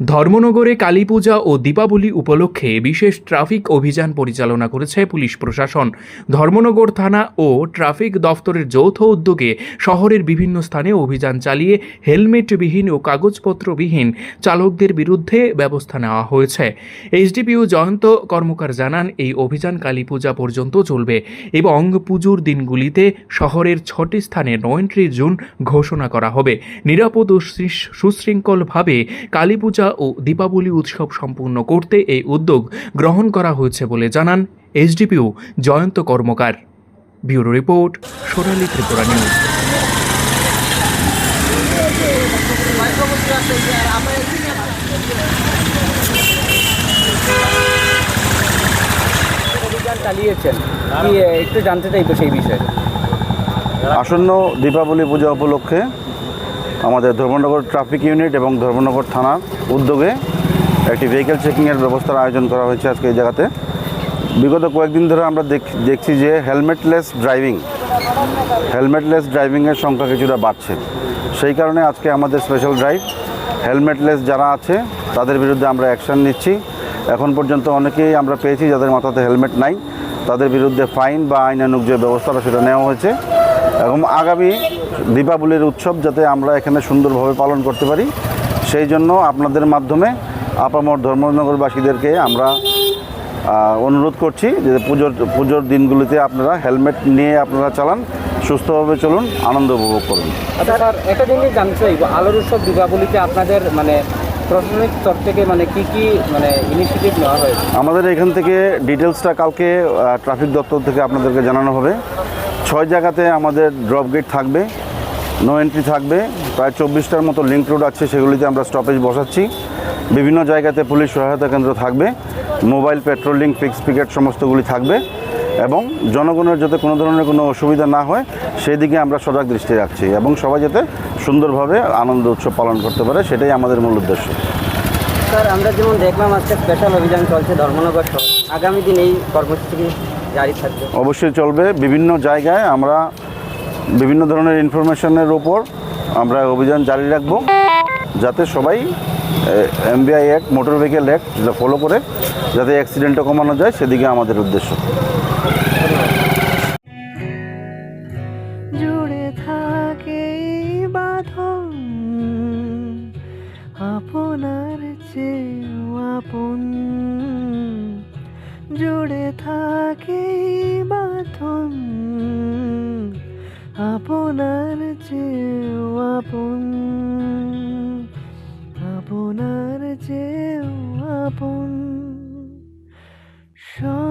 ধর্মনগরে কালীপূজা ও দীপাবলি উপলক্ষে বিশেষ ট্রাফিক অভিযান পরিচালনা করেছে পুলিশ প্রশাসন। ধর্মনগর থানা ও ট্রাফিক দফতরের যৌথ উদ্যোগে শহরের বিভিন্ন স্থানে অভিযান চালিয়ে হেলমেটবিহীন ও কাগজপত্রবিহীন চালকদের বিরুদ্ধে ব্যবস্থা নেওয়া হয়েছে। এইচডিপিও জয়ন্ত কর্মকার জানান, এই অভিযান কালীপূজা পর্যন্ত চলবে এবং পুজোর দিনগুলিতে শহরের ছটি স্থানে নো এন্ট্রি জোন ঘোষণা করা হবে। নিরাপদ ও সুশৃঙ্খলভাবে কালীপূজা ও দীপাবলি উৎসব সম্পূর্ণ করতে এই উদ্যোগ গ্রহণ করা হয়েছে বলে জানান HDPO Jayanta Karmakar. Bureau report Sonali Tripura news. চালিয়েছেন। একটু জানতে চাইব সেই বিষয়ে। আসন্ন দীপাবলি পূজা উপলক্ষে আমাদের ধর্মনগর ট্রাফিক ইউনিট এবং ধর্মনগর থানার উদ্যোগে একটি ভেহিকেল চেকিংয়ের ব্যবস্থার আয়োজন করা হয়েছে আজকে এই জায়গাতে। বিগত কয়েকদিন ধরে আমরা দেখ- দেখছি যে হেলমেটলেস ড্রাইভিং হেলমেটলেস ড্রাইভিংয়ের সংখ্যা কিছুটা বাড়ছে। সেই কারণে আজকে আমাদের স্পেশাল ড্রাইভ হেলমেটলেস যারা আছে, তাদের বিরুদ্ধে আমরা অ্যাকশন নিচ্ছি। এখন পর্যন্ত অনেকেই আমরা পেয়েছি যাদের মাথাতে হেলমেট নাই, তাদের বিরুদ্ধে ফাইন বা আইনানুগ যে ব্যবস্থাটা সেটা নেওয়া হয়েছে। এবং আগামী দীপাবলির উৎসব যাতে আমরা এখানে সুন্দরভাবে পালন করতে পারি সেই জন্য আপনাদের মাধ্যমে আপামর ধর্মনগরবাসীদেরকে আমরা অনুরোধ করছি যে পুজোর পুজোর দিনগুলিতে আপনারা হেলমেট নিয়ে আপনারা চালান সুস্থভাবে চলুন আনন্দ উপভোগ করুন। আচ্ছা স্যার একটা জিনিস জানতে চাইব আলোর উৎসব দীপাবলিতে আপনাদের মানে প্রশাসনিক স্তর থেকে মানে কি কি মানে ইনিশিয়েটিভ নেওয়া হয়েছে? আমাদের এখান থেকে ডিটেলসটা কালকে ট্রাফিক দপ্তর থেকে আপনাদেরকে জানানো হবে। ছয় জায়গাতে আমাদের ড্রপ গেট থাকবে নো এন্ট্রি থাকবে, প্রায় চব্বিশটার মতো লিঙ্ক রোড আছে, সেগুলিতে আমরা স্টপেজ বসাচ্ছি। বিভিন্ন জায়গাতে পুলিশ সহায়তা কেন্দ্র থাকবে মোবাইল পেট্রোলিং ফিক্স পিকেট সমস্তগুলি থাকবে এবং জনগণের যাতে কোনো ধরনের কোনো অসুবিধা না হয় সেই দিকে আমরা সজাগ দৃষ্টি রাখছি এবং সবাই যাতে সুন্দরভাবে আনন্দ উৎসব পালন করতে পারে, সেটাই আমাদের মূল উদ্দেশ্য। স্যার, আমরা যেমন দেখলাম আজকে স্পেশাল অভিযান চলছে ধর্মনগর শহর। আগামী দিন এই কর্মসূচি জারি থাকবে। অবশ্যই চলবে। বিভিন্ন জায়গায় আমরা বিভিন্ন ধরনের ইনফরমেশনের ওপর আমরা অভিযান জারি রাখব যাতে সবাই MBI act motor vehicle act যেটা ফলো করে যাতে অ্যাক্সিডেন্টটা কমানো যায় সেদিকে আমাদের উদ্দেশ্য। জুড়ে থাকে বাঁধন আপনার চেয়েও আপন। জুড়ে থাকে বাঁধন আপনার চেয়েও আপন আপনার চেয়েও আপন। স্বর্ণ